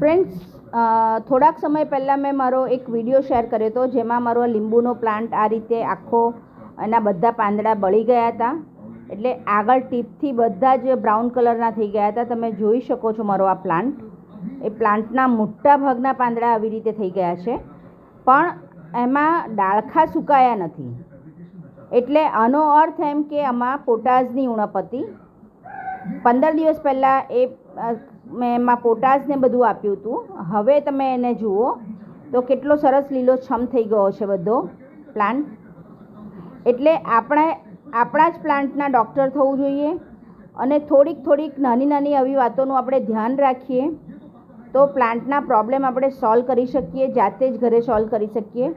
Friends થોડાક સમય પહેલાં મેં મારો એક વીડિયો શેર કર્યો હતો, જેમાં મારો લીંબુનો પ્લાન્ટ આ રીતે આખો એના બધા પાંદડા બળી ગયા હતા. એટલે આગળ ટીપથી બધા જ બ્રાઉન કલરના થઈ ગયા હતા. તમે જોઈ શકો છો મારો આ પ્લાન્ટ એ પ્લાન્ટના મોટા ભાગના પાંદડા આવી રીતે થઈ ગયા છે. પણ એમાં ડાળખા સુકાયા નથી. એટલે આનો અર્થ એમ કે આમાં પોટાશની ઉણપ હતી. પંદર દિવસ પહેલાં એ મેં એમાં પોટાશને બધું આપ્યું હતું. હવે તમે એને જુઓ, તો કેટલો સરસ લીલોછમ થઈ ગયો છે બધો પ્લાન્ટ એટલે આપણે, આપણા જ પ્લાન્ટના ડૉક્ટર થવું જોઈએ અને થોડીક થોડીક નાની નાની આવી વાતોનું આપણે ધ્યાન રાખીએ તો પ્લાન્ટના પ્રોબ્લેમ આપણે સોલ્વ કરી શકીએ, જાતે જ ઘરે સોલ્વ કરી શકીએ.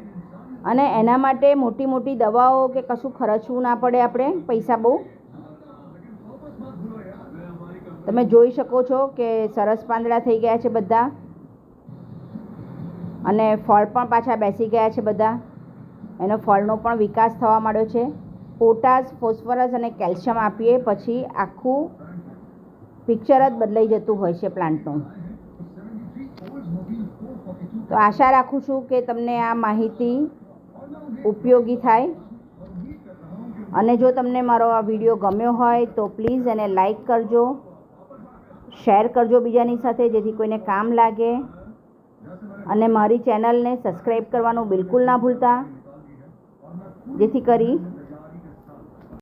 અને એના માટે મોટી મોટી દવાઓ કે કશું ખર્ચવું ના પડે આપણે, પૈસા બહુ. તમે જોઈ શકો છો કે સરસ પાંદડા થઈ ગયા છે બધા. અને ફળ પણ પાછા બેસી ગયા છે બધા. એનો ફળનો પણ વિકાસ થવા માંડ્યો છે. પોટાશ, ફોસ્ફરસ અને કેલ્શિયમ આપીએ પછી આખું પિક્ચર જ બદલાઈ જતું હોય છે પ્લાન્ટનું. તો આશા રાખું છું કે તમને આ માહિતી ઉપયોગી થાય. અને જો તમને મારો આ વીડિયો ગમ્યો હોય તો પ્લીઝ એને લાઈક કરજો. શેર કરજો બીજાની સાથે, જેથી કોઈને કામ લાગે. અને મારી ચેનલને સબસ્ક્રાઈબ કરવાનું બિલકુલ ના ભૂલતા. જેથી કરી